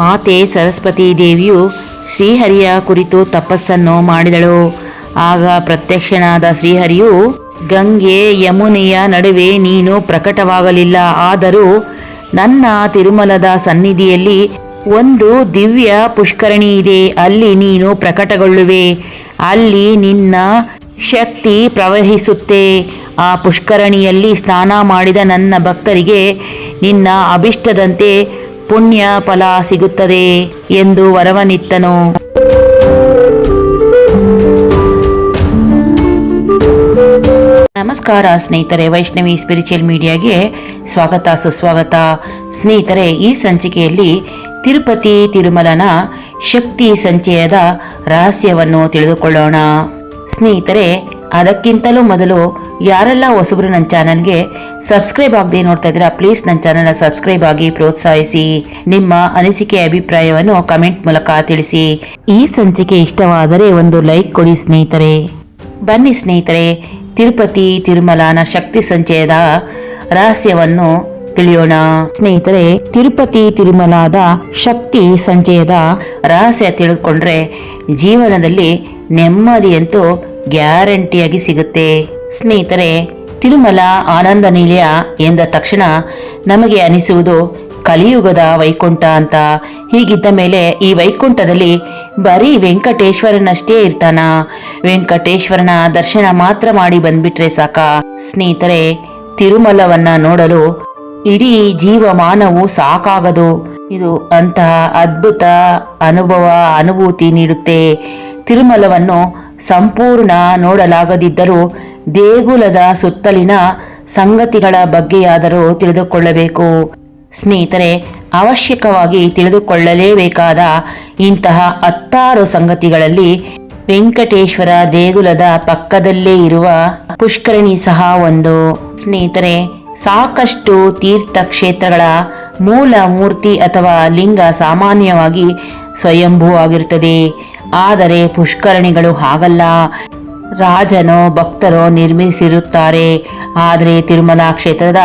ಮಾತೆ ಸರಸ್ವತಿ ದೇವಿಯು ಶ್ರೀಹರಿಯ ಕುರಿತು ತಪಸ್ಸನ್ನು ಮಾಡಿದಳು. ಆಗ ಪ್ರತ್ಯಕ್ಷನಾದ ಶ್ರೀಹರಿಯು, ಗಂಗೆ, ಯಮುನೆಯ ನಡುವೆ ನೀನು ಪ್ರಕಟವಾಗಲಿಲ್ಲ. ಆದರೂ ನನ್ನ ತಿರುಮಲದ ಸನ್ನಿಧಿಯಲ್ಲಿ ಒಂದು ದಿವ್ಯ ಪುಷ್ಕರಣಿ ಇದೆ. ಅಲ್ಲಿ ನೀನು ಪ್ರಕಟಗೊಳ್ಳುವೆ. ಅಲ್ಲಿ ನಿನ್ನ ಶಕ್ತಿ ಪ್ರವಹಿಸುತ್ತೆ. ಆ ಪುಷ್ಕರಣಿಯಲ್ಲಿ ಸ್ನಾನ ಮಾಡಿದ ನನ್ನ ಭಕ್ತರಿಗೆ ನಿನ್ನ ಅಭಿಷ್ಟದಂತೆ ಪುಣ್ಯ ಫಲ ಸಿಗುತ್ತದೆ ಎಂದು ವರವನಿತ್ತನು. ನಮಸ್ಕಾರ ಸ್ನೇಹಿತರೆ, ವೈಷ್ಣವಿ ಸ್ಪಿರಿಚುವಲ್ ಮೀಡಿಯಾಗೆ ಸ್ವಾಗತ, ಸುಸ್ವಾಗತ. ಸ್ನೇಹಿತರೆ, ಈ ಸಂಚಿಕೆಯಲ್ಲಿ ತಿರುಪತಿ ತಿರುಮಲನ ಶಕ್ತಿ ಸಂಚಯದ ರಹಸ್ಯವನ್ನು ತಿಳಿದುಕೊಳ್ಳೋಣ. ಸ್ನೇಹಿತರೆ ಅದಕ್ಕಿಂತಲೂ ಮೊದಲು ಯಾರೆಲ್ಲ ಹೊಸಬ್ರು ನನ್ನ ಚಾನಲ್ಗೆ ಸಬ್ಸ್ಕ್ರೈಬ್ ಆಗದೆ ನೋಡ್ತಾ ಇದ್ದೀರಾ ಪ್ಲೀಸ್ ನನ್ನ ಚಾನಲ್ನ ಸಬ್ಸ್ಕ್ರೈಬ್ ಆಗಿ ಪ್ರೋತ್ಸಾಹಿಸಿ. ನಿಮ್ಮ ಅನಿಸಿಕೆ, ಅಭಿಪ್ರಾಯವನ್ನು ಕಮೆಂಟ್ ಮೂಲಕ ತಿಳಿಸಿ. ಈ ಸಂಚಿಕೆ ಇಷ್ಟವಾದರೆ ಒಂದು ಲೈಕ್ ಕೊಡಿ ಸ್ನೇಹಿತರೆ. ಬನ್ನಿ ಸ್ನೇಹಿತರೆ, ತಿರುಪತಿ ತಿರುಮಲನ ಶಕ್ತಿ ಸಂಚಯದ ರಹಸ್ಯವನ್ನು ತಿಳಿಯೋಣ. ಸ್ನೇಹಿತರೆ, ತಿರುಪತಿ ತಿರುಮಲಾದ ಶಕ್ತಿ ಸಂಚಯದ ರಹಸ್ಯ ತಿಳಿದುಕೊಂಡ್ರೆ ಜೀವನದಲ್ಲಿ ನೆಮ್ಮದಿಯಂತೂ ಗ್ಯಾರಂಟಿಯಾಗಿ ಸಿಗುತ್ತೆ. ಸ್ನೇಹಿತರೆ, ತಿರುಮಲ ಆನಂದ ನಿಲಯ ಎಂದ ತಕ್ಷಣ ನಮಗೆ ಅನಿಸುವುದು ಕಲಿಯುಗದ ವೈಕುಂಠ ಅಂತ. ಹೀಗಿದ್ದ ಮೇಲೆ ಈ ವೈಕುಂಠದಲ್ಲಿ ಬರೀ ವೆಂಕಟೇಶ್ವರನಷ್ಟೇ ಇರ್ತಾನ. ವೆಂಕಟೇಶ್ವರನ ದರ್ಶನ ಮಾತ್ರ ಮಾಡಿ ಬಂದ್ಬಿಟ್ರೆ ಸಾಕ. ಸ್ನೇಹಿತರೆ, ತಿರುಮಲವನ್ನ ನೋಡಲು ಇಡೀ ಜೀವಮಾನವು ಸಾಕಾಗದು. ಇದು ಅಂತಹ ಅದ್ಭುತ ಅನುಭವ, ಅನುಭೂತಿ ನೀಡುತ್ತೆ. ತಿರುಮಲವನ್ನು ಸಂಪೂರ್ಣ ನೋಡಲಾಗದಿದ್ದರೂ ದೇಗುಲದ ಸುತ್ತಲಿನ ಸಂಗತಿಗಳ ಬಗ್ಗೆಯಾದರೂ ತಿಳಿದುಕೊಳ್ಳಬೇಕು. ಸ್ನೇಹಿತರೆ, ಅವಶ್ಯಕವಾಗಿ ತಿಳಿದುಕೊಳ್ಳಲೇಬೇಕಾದ ಇಂತಹ ಹತ್ತಾರು ಸಂಗತಿಗಳಲ್ಲಿ ವೆಂಕಟೇಶ್ವರ ದೇಗುಲದ ಪಕ್ಕದಲ್ಲೇ ಇರುವ ಪುಷ್ಕರಣಿ ಸಹ ಒಂದು. ಸ್ನೇಹಿತರೆ, ಸಾಕಷ್ಟು ತೀರ್ಥಕ್ಷೇತ್ರಗಳ ಮೂಲ ಮೂರ್ತಿ ಅಥವಾ ಲಿಂಗ ಸಾಮಾನ್ಯವಾಗಿ ಸ್ವಯಂಭೂ ಆಗಿರುತ್ತದೆ. ಆದರೆ ಪುಷ್ಕರಣಿಗಳು ಹಾಗಲ್ಲ. ರಾಜನೋ ಭಕ್ತರೋ ನಿರ್ಮಿಸಿರುತ್ತಾರೆ. ಆದರೆ ತಿರುಮಲ ಕ್ಷೇತ್ರದ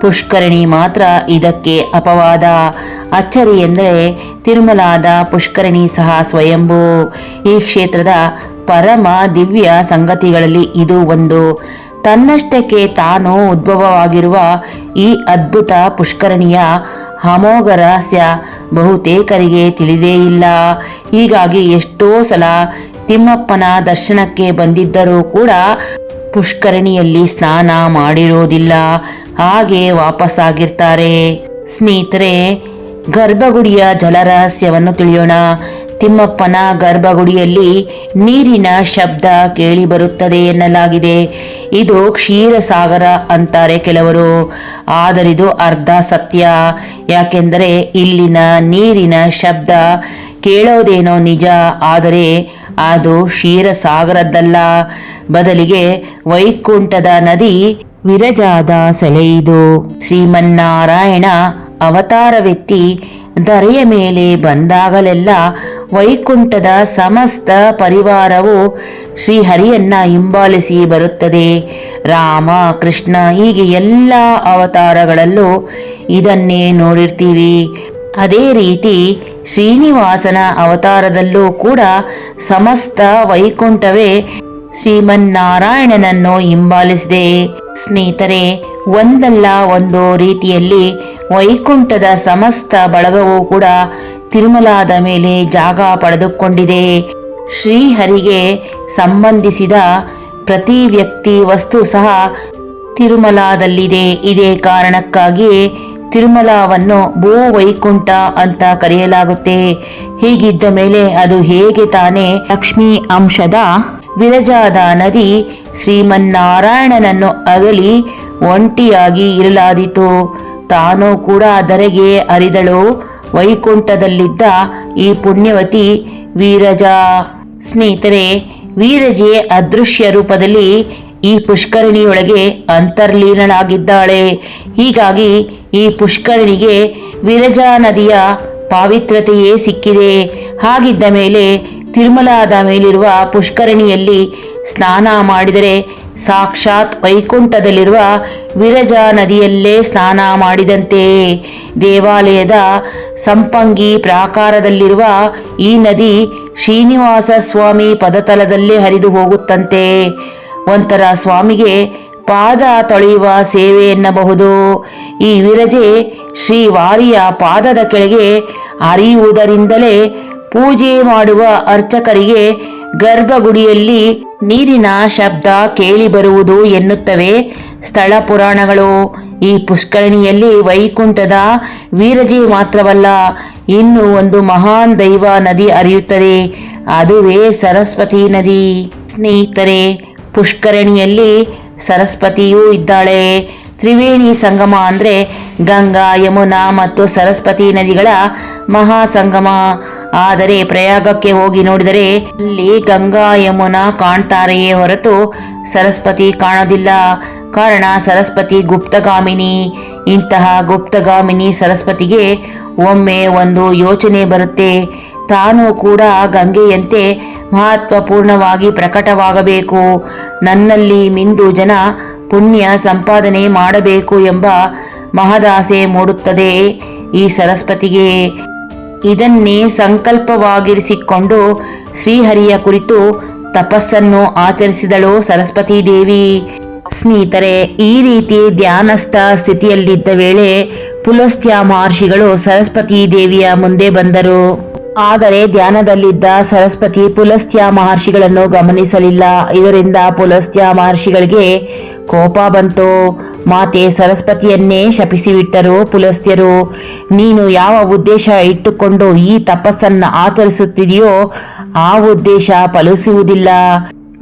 ಪುಷ್ಕರಣಿ ಮಾತ್ರ ಇದಕ್ಕೆ ಅಪವಾದ. ಅಚ್ಚರಿ ಎಂದರೆ ತಿರುಮಲಾದ ಪುಷ್ಕರಣಿ ಸಹ ಸ್ವಯಂಭೂ. ಈ ಕ್ಷೇತ್ರದ ಪರಮ ದಿವ್ಯ ಸಂಗತಿಗಳಲ್ಲಿ ಇದು ಒಂದು. ತನ್ನಷ್ಟಕ್ಕೆ ತಾನು ಉದ್ಭವವಾಗಿರುವ ಈ ಅದ್ಭುತ ಪುಷ್ಕರಣಿಯ ಅಮೋಘ ರಹಸ್ಯ ಬಹುತೇಕರಿಗೆ ತಿಳಿದೇ ಇಲ್ಲ. ಹೀಗಾಗಿ ಎಷ್ಟೋ ಸಲ ತಿಮ್ಮಪ್ಪನ ದರ್ಶನಕ್ಕೆ ಬಂದಿದ್ದರೂ ಕೂಡ ಪುಷ್ಕರಣಿಯಲ್ಲಿ ಸ್ನಾನ ಮಾಡಿರೋದಿಲ್ಲ. ಹಾಗೆ ವಾಪಸ್ಸಾಗಿರ್ತಾರೆ ಸ್ನೇಹಿತರೆ, ಗರ್ಭಗುಡಿಯ ಜಲರಹಸ್ಯವನ್ನು ತಿಳಿಯೋಣ. ತಿಮ್ಮಪ್ಪನ ಗರ್ಭಗುಡಿಯಲ್ಲಿ ನೀರಿನ ಶಬ್ದ ಕೇಳಿ ಬರುತ್ತದೆ ಎನ್ನಲಾಗಿದೆ. ಇದು ಕ್ಷೀರಸಾಗರ ಅಂತಾರೆ ಕೆಲವರು. ಆದರಿದು ಅರ್ಧ ಸತ್ಯ. ಯಾಕೆಂದರೆ ಇಲ್ಲಿನ ನೀರಿನ ಶಬ್ದ ಕೇಳೋದೇನೋ ನಿಜ. ಆದರೆ ಅದು ಕ್ಷೀರಸಾಗರದ್ದಲ್ಲ. ಬದಲಿಗೆ ವೈಕುಂಠದ ನದಿ ವಿರಜಾದ ಸೆಲೆಯಿದು ಶ್ರೀಮನ್ನಾರಾಯಣ ಅವತಾರವೆತ್ತಿ ಧರೆಯ ಮೇಲೆ ಬಂದಾಗಲೆಲ್ಲ ವೈಕುಂಠದ ಸಮಸ್ತ ಪರಿವಾರವು ಶ್ರೀಹರಿಯನ್ನ ಹಿಂಬಾಲಿಸಿ ಬರುತ್ತದೆ. ರಾಮ, ಕೃಷ್ಣ ಹೀಗೆ ಎಲ್ಲ ಅವತಾರಗಳಲ್ಲೂ ಇದನ್ನೇ ನೋಡಿರ್ತೀವಿ. ಅದೇ ರೀತಿ ಶ್ರೀನಿವಾಸನ ಅವತಾರದಲ್ಲೂ ಕೂಡ ಸಮಸ್ತ ವೈಕುಂಠವೇ ಶ್ರೀಮನ್ನಾರಾಯಣನನ್ನು ಹಿಂಬಾಲಿಸಿದೆ. ಸ್ನೇಹಿತರೆ, ಒಂದಲ್ಲ ಒಂದು ರೀತಿಯಲ್ಲಿ ವೈಕುಂಠದ ಸಮಸ್ತ ಬಳಗವೂ ಕೂಡ ತಿರುಮಲಾದ ಮೇಲೆ ಜಾಗ ಪಡೆದುಕೊಂಡಿದೆ. ಶ್ರೀಹರಿಗೆ ಸಂಬಂಧಿಸಿದ ಪ್ರತಿ ವ್ಯಕ್ತಿ ವಸ್ತು ಸಹ ತಿರುಮಲಾದಲ್ಲಿದೆ. ಇದೇ ಕಾರಣಕ್ಕಾಗಿ ತಿರುಮಲವನ್ನು ಭೂ ವೈಕುಂಠ ಅಂತ ಕರೆಯಲಾಗುತ್ತೆ. ಹೀಗಿದ್ದ ಮೇಲೆ ಅದು ಹೇಗೆ ತಾನೇ ಲಕ್ಷ್ಮಿ ಅಂಶದ ವಿರಜಾದ ನದಿ ಶ್ರೀಮನ್ನಾರಾಯಣನನ್ನು ಅಗಲಿ ಒಂಟಿಯಾಗಿ ಇರಲಾದಿತು. ತಾನು ಕೂಡ ಧರೆಗೆ ಅರಿದಳು. ವೈಕುಂಠದಲ್ಲಿದ್ದ ಈ ಪುಣ್ಯವತಿ ವೀರಜ. ಸ್ನೇಹಿತರೆ, ವೀರಜೆ ಅದೃಶ್ಯ ರೂಪದಲ್ಲಿ ಈ ಪುಷ್ಕರಣಿಯೊಳಗೆ ಅಂತರ್ಲೀನಳಾಗಿದ್ದಾಳೆ. ಹೀಗಾಗಿ ಈ ಪುಷ್ಕರಣಿಗೆ ವಿರಜಾ ನದಿಯ ಪಾವಿತ್ರತೆಯೇ ಸಿಕ್ಕಿದೆ. ಹಾಗಿದ್ದ ಮೇಲೆ ತಿರುಮಲಾದ ಮೇಲಿರುವ ಪುಷ್ಕರಣಿಯಲ್ಲಿ ಸ್ನಾನ ಮಾಡಿದರೆ ಸಾಕ್ಷಾತ್ ವೈಕುಂಠದಲ್ಲಿರುವ ವಿರಜಾ ನದಿಯಲ್ಲೇ ಸ್ನಾನ ಮಾಡಿದಂತೆ. ದೇವಾಲಯದ ಸಂಪಂಗಿ ಪ್ರಾಕಾರದಲ್ಲಿರುವ ಈ ನದಿ ಶ್ರೀನಿವಾಸ ಸ್ವಾಮಿ ಪದತಲದಲ್ಲೇ ಹರಿದು ಹೋಗುತ್ತಂತೆ. ಒಂಥರ ಸ್ವಾಮಿಗೆ ಪಾದ ತೊಳೆಯುವ ಸೇವೆ ಎನ್ನಬಹುದು. ಈ ವಿರಜೆ ಶ್ರೀ ವಾರಿಯ ಪಾದದ ಕೆಳಗೆ ಹರಿಯುವುದರಿಂದಲೇ ಪೂಜೆ ಮಾಡುವ ಅರ್ಚಕರಿಗೆ ಗರ್ಭಗುಡಿಯಲ್ಲಿ ನೀರಿನ ಶಬ್ದ ಕೇಳಿಬರುವುದು ಎನ್ನುತ್ತವೆ. ಸ್ಥಳ ಪುರಾಣಗಳು. ಈ ಪುಷ್ಕರಣಿಯಲ್ಲಿ ವೈಕುಂಠದ ವೀರಜಿ ಮಾತ್ರವಲ್ಲ, ಇನ್ನು ಒಂದು ಮಹಾನ್ ದೈವ ನದಿ ಹರಿಯುತ್ತದೆ. ಅದುವೇ ಸರಸ್ವತಿ ನದಿ. ಸ್ನೇಹಿತರೆ, ಪುಷ್ಕರಣಿಯಲ್ಲಿ ಸರಸ್ವತಿಯೂ ಇದ್ದಾಳೆ. ತ್ರಿವೇಣಿ ಸಂಗಮ ಅಂದರೆ ಗಂಗಾ, ಯಮುನಾ ಮತ್ತು ಸರಸ್ವತಿ ನದಿಗಳ ಮಹಾ ಸಂಗಮ ಆದರೆ ಪ್ರಯಾಗಕ್ಕೆ ಹೋಗಿ ನೋಡಿದರೆ ಅಲ್ಲಿ ಗಂಗಾ ಯಮುನಾ ಕಾಣ್ತಾರೆಯೇ ಹೊರತು ಸರಸ್ವತಿ ಕಾಣೋದಿಲ್ಲ. ಕಾರಣ ಸರಸ್ವತಿ ಗುಪ್ತಗಾಮಿನಿ. ಇಂತಹ ಗುಪ್ತಗಾಮಿನಿ ಸರಸ್ವತಿಗೆ ಒಮ್ಮೆ ಒಂದು ಯೋಚನೆ ಬರುತ್ತೆ. ತಾನು ಕೂಡ ಗಂಗೆಯಂತೆ ಮಹತ್ವಪೂರ್ಣವಾಗಿ ಪ್ರಕಟವಾಗಬೇಕು. ನನ್ನಲ್ಲಿ ಮಿಂದು ಜನ ಪುಣ್ಯ ಸಂಪಾದನೆ ಮಾಡಬೇಕು ಎಂಬ ಮಹದಾಸೆ ಮೂಡುತ್ತದೆ ಈ ಸರಸ್ವತಿಗೆ. ಇದನ್ನೇ ಸಂಕಲ್ಪವಾಗಿರಿಸಿಕೊಂಡು ಶ್ರೀಹರಿಯ ಕುರಿತು ತಪಸ್ಸನ್ನು ಆಚರಿಸಿದಳು ಸರಸ್ವತೀ ದೇವಿ ಸ್ನೇಹಿತರೆ, ಈ ರೀತಿ ಧ್ಯಾನಸ್ಥ ಸ್ಥಿತಿಯಲ್ಲಿದ್ದ ವೇಳೆ ಪುಲಸ್ತ್ಯ ಮಹರ್ಷಿಗಳು ಸರಸ್ವತೀ ದೇವಿಯ ಮುಂದೆ ಬಂದರು. ಆದರೆ ಧ್ಯಾನದಲ್ಲಿದ್ದ ಸರಸ್ವತಿ ಪುಲಸ್ತ್ಯ ಮಹರ್ಷಿಗಳನ್ನು ಗಮನಿಸಲಿಲ್ಲ. ಇದರಿಂದ ಪುಲಸ್ತ್ಯ ಮಹರ್ಷಿಗಳಿಗೆ ಕೋಪ ಬಂತು. ಮಾತೆ ಸರಸ್ವತಿಯನ್ನೇ ಶಪಿಸಿಬಿಟ್ಟರು ಪುಲಸ್ತ್ಯರು. ನೀನು ಯಾವ ಉದ್ದೇಶ ಇಟ್ಟುಕೊಂಡು ಈ ತಪಸ್ಸನ್ನು ಆಚರಿಸುತ್ತಿದೆಯೋ ಆ ಉದ್ದೇಶ ಫಲಿಸುವುದಿಲ್ಲ.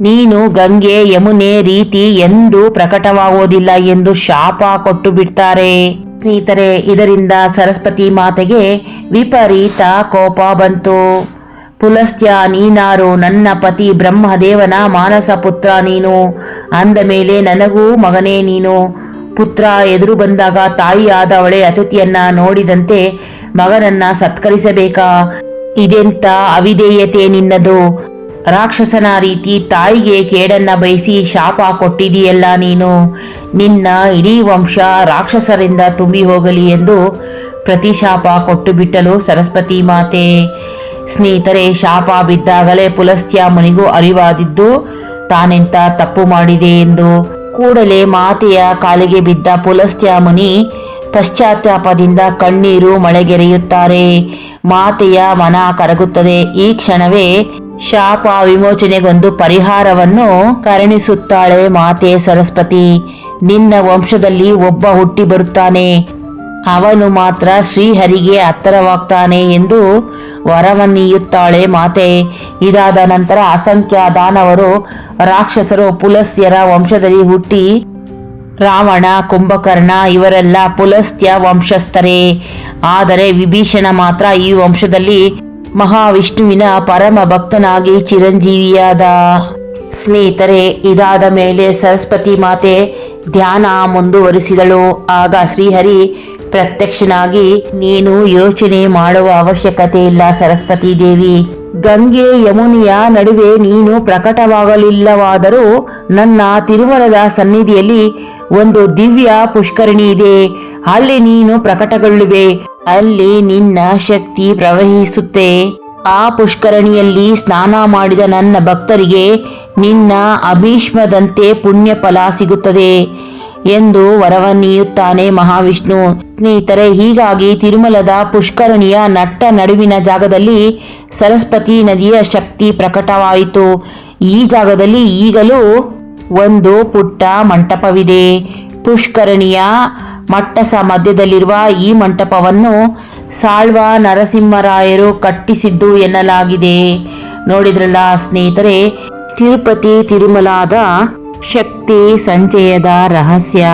ನೀನು ಗಂಗೆ, ಯಮುನೆ ರೀತಿ ಎಂದು ಪ್ರಕಟವಾಗುವುದಿಲ್ಲ ಎಂದು ಶಾಪ ಕೊಟ್ಟು ಬಿಡ್ತಾರೆ. ಸ್ನೇಹಿತರೆ, ಇದರಿಂದ ಸರಸ್ವತಿ ಮಾತೆಗೆ ವಿಪರೀತ ಕೋಪ ಬಂತು. ಪುಲಸ್ತ್ಯ, ನೀನಾರು, ನನ್ನ ಪತಿ ಬ್ರಹ್ಮದೇವನ ಮಾನಸ ಪುತ್ರ ನೀನು. ಅಂದ ಮೇಲೆ ನನಗೂ ಮಗನೇ ನೀನು. ಪುತ್ರ ಎದುರು ಬಂದಾಗ ತಾಯಿಯಾದವಳೆ ಅತಿಥಿಯನ್ನ ನೋಡಿದಂತೆ ಮಗನನ್ನ ಸತ್ಕರಿಸಬೇಕಾ? ಇದೆಂತ ಅವಿಧೇಯತೆ ನಿನ್ನದು? ರಾಕ್ಷಸನ ರೀತಿ ತಾಯಿಗೆ ಕೇಡನ್ನ ಬಯಸಿ ಶಾಪ ಕೊಟ್ಟಿದೆಯಲ್ಲ ನೀನು. ನಿನ್ನ ಇಡೀ ವಂಶ ರಾಕ್ಷಸರಿಂದ ತುಂಬಿ ಹೋಗಲಿ ಎಂದು ಪ್ರತಿಶಾಪ ಕೊಟ್ಟು ಬಿಟ್ಟಲು ಸರಸ್ವತಿ ಮಾತೆ. ಸ್ನೇಹಿತರೆ, ಶಾಪ ಬಿದ್ದಾಗಲೇ ಪುಲಸ್ತ್ಯ ಮುನಿಗೂ ಅರಿವಾದಿದ್ದು ತಾನೆಂತ ತಪ್ಪು ಮಾಡಿದೆ ಎಂದು. ಕೂಡಲೇ ಮಾತೆಯ ಕಾಲಿಗೆ ಬಿದ್ದ ಪುಲಸ್ತ್ಯ ಮುನಿ ಪಶ್ಚಾತ್ತಾಪದಿಂದ ಕಣ್ಣೀರು ಮಳೆಗೆರೆಯುತ್ತಾರೆ. ಮಾತೆಯ ಮನ ಕರಗುತ್ತದೆ. ಈ ಕ್ಷಣವೇ ಶಾಪ ವಿಮೋಚನೆಗೊಂದು ಪರಿಹಾರವನ್ನು ಕರುಣಿಸುತ್ತಾಳೆ ಮಾತೆ ಸರಸ್ವತಿ. ನಿನ್ನ ವಂಶದಲ್ಲಿ ಒಬ್ಬ ಹುಟ್ಟಿ ಬರುತ್ತಾನೆ. ಅವನು ಮಾತ್ರ ಶ್ರೀಹರಿಗೆ ಹತ್ತರವಾಗ್ತಾನೆ ಎಂದು ವರವನ್ನೀಯುತ್ತಾಳೆ ಮಾತೆ. ಇದಾದ ನಂತರ ಅಸಂಖ್ಯ ದಾನವರು ರಾಕ್ಷಸರು ಪುಲಸ್ತ್ಯರ ವಂಶದಲ್ಲಿ ಹುಟ್ಟಿ ರಾವಣ, ಕುಂಭಕರ್ಣ ಇವರೆಲ್ಲ ಪುಲಸ್ತ್ಯ ವಂಶಸ್ಥರೇ. ಆದರೆ ವಿಭೀಷಣ ಮಾತ್ರ ಈ ವಂಶದಲ್ಲಿ ಮಹಾವಿಷ್ಣುವಿನ ಪರಮ ಭಕ್ತನಾಗಿ ಚಿರಂಜೀವಿಯಾದ ಸ್ನೇಹಿತರೆ, ಇದಾದ ಮೇಲೆ ಸರಸ್ವತಿ ಮಾತೆ ಧ್ಯಾನ ಮುಂದುವರಿಸಿದಳು. ಆಗ ಶ್ರೀಹರಿ ಪ್ರತ್ಯಕ್ಷನಾಗಿ, ನೀನು ಯೋಚನೆ ಮಾಡುವ ಅವಶ್ಯಕತೆ ಇಲ್ಲ ಸರಸ್ವತಿ ದೇವಿ. ಗಂಗೆ ಯಮುನಿಯ ನಡುವೆ ನೀನು ಪ್ರಕಟವಾಗಲಿಲ್ಲವಾದರೂ ನನ್ನ ತಿರುಮಲದ ಸನ್ನಿಧಿಯಲ್ಲಿ ಒಂದು ದಿವ್ಯ ಪುಷ್ಕರಣಿ ಇದೆ. ಅಲ್ಲಿ ನೀನು ಪ್ರಕಟಗೊಳ್ಳುವೆ. ಅಲ್ಲಿ ನಿನ್ನ ಶಕ್ತಿ ಪ್ರವಹಿಸುತ್ತೆ. ಆ ಪುಷ್ಕರಣಿಯಲ್ಲಿ ಸ್ನಾನ ಮಾಡಿದ ನನ್ನ ಭಕ್ತರಿಗೆ ನಿನ್ನ ಅಭೀಷ್ಮದಂತೆ ಪುಣ್ಯ ಫಲ ಸಿಗುತ್ತದೆ ಎಂದು ವರವನ್ನೀಯುತ್ತಾನೆ ಮಹಾವಿಷ್ಣು. ಸ್ನೇಹಿತರೆ, ಹೀಗಾಗಿ ತಿರುಮಲದ ಪುಷ್ಕರಣಿಯ ನಟ್ಟ ನಡುವಿನ ಜಾಗದಲ್ಲಿ ಸರಸ್ವತಿ ನದಿಯ ಶಕ್ತಿ ಪ್ರಕಟವಾಯಿತು. ಈ ಜಾಗದಲ್ಲಿ ಈಗಲೂ ಒಂದು ಪುಟ್ಟ ಮಂಟಪವಿದೆ. ಪುಷ್ಕರಣಿಯ ಮಟ್ಟಸ ಮಧ್ಯದಲ್ಲಿರುವ ಈ ಮಂಟಪವನ್ನು ಸಾಳ್ವ ನರಸಿಂಹರಾಯರು ಕಟ್ಟಿಸಿದ್ದು ಎನ್ನಲಾಗಿದೆ. ನೋಡಿದ್ರಲ್ಲ ಸ್ನೇಹಿತರೆ, ತಿರುಪತಿ ತಿರುಮಲಾದ ಶಕ್ತಿ ಸಂಚಯದ ರಹಸ್ಯ.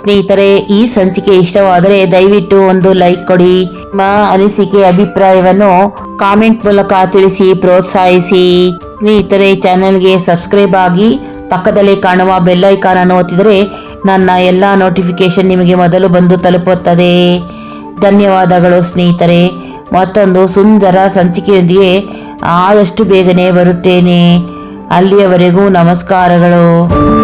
ಸ್ನೇಹಿತರೆ, ಈ ಸಂಚಿಕೆ ಇಷ್ಟವಾದರೆ ದಯವಿಟ್ಟು ಒಂದು ಲೈಕ್ ಕೊಡಿ. ನಿಮ್ಮ ಅನಿಸಿಕೆ, ಅಭಿಪ್ರಾಯವನ್ನು ಕಾಮೆಂಟ್ ಮೂಲಕ ತಿಳಿಸಿ, ಪ್ರೋತ್ಸಾಹಿಸಿ. ಸ್ನೇಹಿತರೆ, ಚಾನೆಲ್ಗೆ ಸಬ್ಸ್ಕ್ರೈಬ್ ಆಗಿ ಪಕ್ಕದಲ್ಲಿ ಕಾಣುವ ಬೆಲ್ ಐಕಾನ್ ಅನ್ನು ಒತ್ತಿದರೆ ನನ್ನ ಎಲ್ಲ ನೋಟಿಫಿಕೇಶನ್ ನಿಮಗೆ ಮೊದಲು ಬಂದು ತಲುಪುತ್ತದೆ. ಧನ್ಯವಾದಗಳು ಸ್ನೇಹಿತರೆ. ಮತ್ತೊಂದು ಸುಂದರ ಸಂಚಿಕೆಯೊಂದಿಗೆ ಆದಷ್ಟು ಬೇಗನೆ ಬರುತ್ತೇನೆ. ಅಲ್ಲಿಯವರೆಗೂ ನಮಸ್ಕಾರಗಳು.